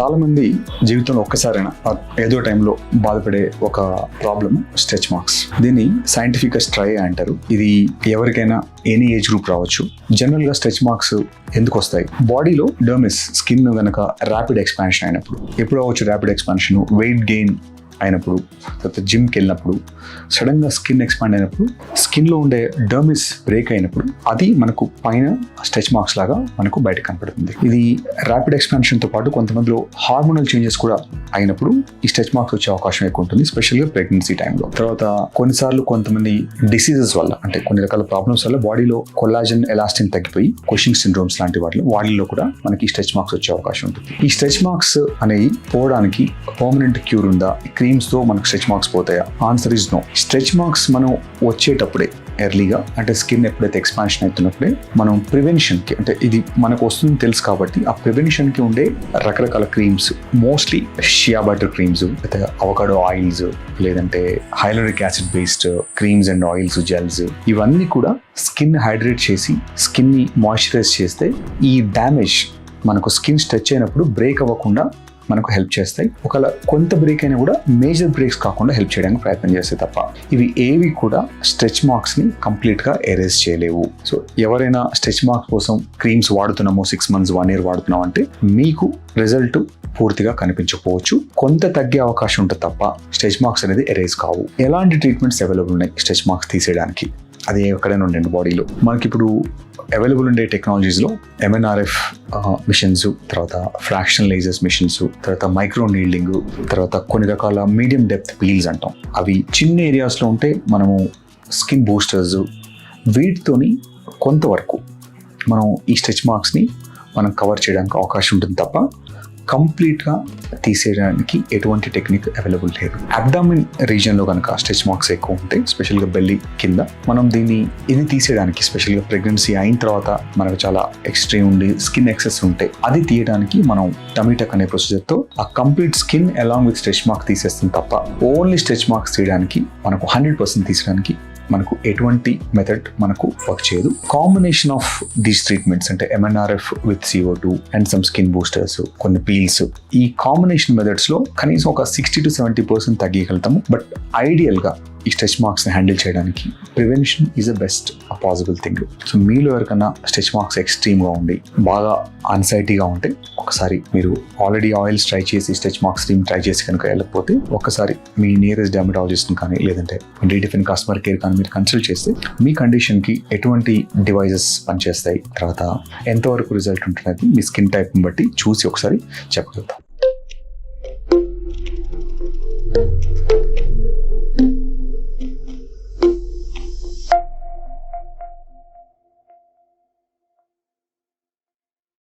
చాలా మంది జీవితంలో ఒక్కసారైనా ఏదో టైంలో బాధపడే ఒక ప్రాబ్లమ్ స్ట్రెచ్ మార్క్స్. దీన్ని సైంటిఫిక్ స్ట్రై అంటారు. ఇది ఎవరికైనా ఎనీ ఏజ్ గ్రూప్ రావచ్చు. జనరల్గా స్ట్రెచ్ మార్క్స్ ఎందుకు వస్తాయి? బాడీలో డర్మిస్ స్కిన్ గనక ర్యాపిడ్ ఎక్స్పాన్షన్ అయినప్పుడు. ఎప్పుడు అవ్వచ్చు ర్యాపిడ్ ఎక్స్పాన్షన్ వెయిట్ గెయిన్ అయినప్పుడు తర్వాత జిమ్కి వెళ్ళినప్పుడు సడన్గా స్కిన్ ఎక్స్పాండ్ అయినప్పుడు స్కిన్లో ఉండే డర్మిస్ బ్రేక్ అయినప్పుడు అది మనకు పైన స్ట్రెచ్ మార్క్స్ లాగా మనకు బయట కనపడుతుంది. ఇది ర్యాపిడ్ ఎక్స్పాన్షన్తో పాటు కొంతమందిలో హార్మోనల్ చేంజెస్ కూడా అయినప్పుడు ఈ స్ట్రెచ్ మార్క్స్ వచ్చే అవకాశం ఎక్కువ ఉంటుంది స్పెషల్గా ప్రెగ్నెన్సీ టైంలో. తర్వాత కొన్నిసార్లు కొంతమంది డిసీజెస్ వల్ల అంటే కొన్ని రకాల ప్రాబ్లమ్స్ వల్ల బాడీలో కొల్లాజన్ ఎలాస్టిన్ తగ్గిపోయి కొషింగ్ సిండ్రోమ్స్ లాంటి వాటిలో వాటిల్లో కూడా మనకి స్ట్రెచ్ మార్క్స్ వచ్చే అవకాశం ఉంటుంది. ఈ స్ట్రెచ్ మార్క్స్ అనేవి పోవడానికి పర్మనెంట్ క్యూర్ ఉందా? క్రీమ్స్తో మనకు stretch marks పోతాయా? Answer is no stretch marks మనం వచ్చేటప్పుడే ఎర్లీగా అంటే స్కిన్ ఎప్పుడైతే ఎక్స్పాన్షన్ అవుతున్నప్పుడే మనం ప్రివెన్షన్కి అంటే ఇది మనకు వస్తుంది తెలుసు కాబట్టి ఆ ప్రివెన్షన్కి ఉండే రకరకాల creams mostly shea butter creams లేకపోతే అవకాడో ఆయిల్స్ లేదంటే hyaluronic acid based creams and oils gels ఇవన్నీ కూడా స్కిన్ హైడ్రేట్ చేసి స్కిన్ని మాయిశ్చరైజ్ చేస్తే ఈ డ్యామేజ్ మనకు స్కిన్ స్ట్రెచ్ అయినప్పుడు బ్రేక్ అవ్వకుండా మనకు హెల్ప్ చేస్తాయి. ఒకవేళ కొంత బ్రేక్ అయినా కూడా మేజర్ బ్రేక్స్ కాకుండా హెల్ప్ చేయడానికి ప్రయత్నం చేస్తాయి తప్ప. ఇవి ఏవి కూడా స్ట్రెచ్ మార్క్స్ని కంప్లీట్గా ఎరేజ్ చేయలేవు. సో ఎవరైనా స్ట్రెచ్ మార్క్స్ కోసం క్రీమ్స్ వాడుతున్నాము సిక్స్ మంత్స్ వన్ ఇయర్ వాడుతున్నాం అంటే మీకు రిజల్ట్ పూర్తిగా కనిపించకపోవచ్చు. కొంత తగ్గే అవకాశం ఉంటుంది తప్ప స్ట్రెచ్ మార్క్స్ అనేది ఎరేజ్ కావు. ఎలాంటి ట్రీట్మెంట్స్ అవైలబుల్ ఉన్నాయి స్ట్రెచ్ మార్క్స్ తీసేయడానికి? అది ఎక్కడైనా ఉండండి బాడీలో. మనకి ఇప్పుడు అవైలబుల్ ఉండే టెక్నాలజీస్లో ఎంఎన్ఆర్ఎఫ్ మిషన్స్ తర్వాత ఫ్రాక్షన్ లేజర్స్ మిషన్స్ తర్వాత మైక్రో నీల్డింగ్ తర్వాత కొన్ని రకాల మీడియం డెప్త్ పీల్స్ అంటాం. అవి చిన్న ఏరియాస్లో ఉంటే మనము స్కిన్ బూస్టర్స్ వీటితోని కొంతవరకు మనం ఈ స్ట్రెచ్ మార్క్స్ని మనం కవర్ చేయడానికి అవకాశం ఉంటుంది తప్ప కంప్లీట్గా తీసేయడానికి ఎటువంటి టెక్నిక్ అవైలబుల్ లేదు. అబ్డామిన్ రీజియన్లో కనుక స్ట్రెచ్ మార్క్స్ ఎక్కువ ఉంటాయి స్పెషల్గా బెల్లి కింద మనం దీన్ని ఇది తీసేయడానికి స్పెషల్గా ప్రెగ్నెన్సీ అయిన తర్వాత మనకు చాలా ఎక్స్ట్రీమ్ ఉండి స్కిన్ ఎక్సెస్ ఉంటే అది తీయడానికి మనం టమీటక్ అనే ప్రొసీజర్తో ఆ complete skin along with stretch mark తీసేస్తుంది తప్ప ఓన్లీ స్ట్రెచ్ మార్క్స్ తీయడానికి మనకు హండ్రెడ్ పర్సెంట్ తీసడానికి మనకు ఎటువంటి మెథడ్ మనకు వర్క్ చేయదు. కాంబినేషన్ ఆఫ్ దీస్ ట్రీట్మెంట్స్ అంటే MNRF with CO two and some skin boosters కొన్ని పీల్స్ ఈ కాంబినేషన్ మెథడ్స్లో కనీసం ఒక సిక్స్టీ టు సెవెంటీ పర్సెంట్ తగ్గగలుగుతాము బట్ ఐడియల్గా ఈ స్ట్రెచ్ మార్క్స్ని హ్యాండిల్ చేయడానికి prevention is a best possible thing. So మీలో ఎవరికన్నా స్ట్రెచ్ మార్క్స్ ఎక్స్ట్రీమ్గా ఉండి బాగా అన్సైటీగా ఉంటే ఒకసారి మీరు ఆల్రెడీ ఆయిల్స్ ట్రై చేసి స్ట్రెచ్ మార్క్స్ టీమ్ ట్రై చేసి కనుక వెళ్ళకపోతే ఒకసారి మీ నియరెస్ట్ డెమటాలజిస్ట్ని కానీ లేదంటే డిఫరెంట్ కస్టమర్ కేర్ కానీ మీరు కన్సల్ట్ చేస్తే మీ కండిషన్కి ఎటువంటి డివైజెస్ పనిచేస్తాయి? తర్వాత ఎంతవరకు రిజల్ట్ ఉంటున్నది? మీ స్కిన్ టైప్ని బట్టి చూసి ఒకసారి చెప్పగలుగుతాం.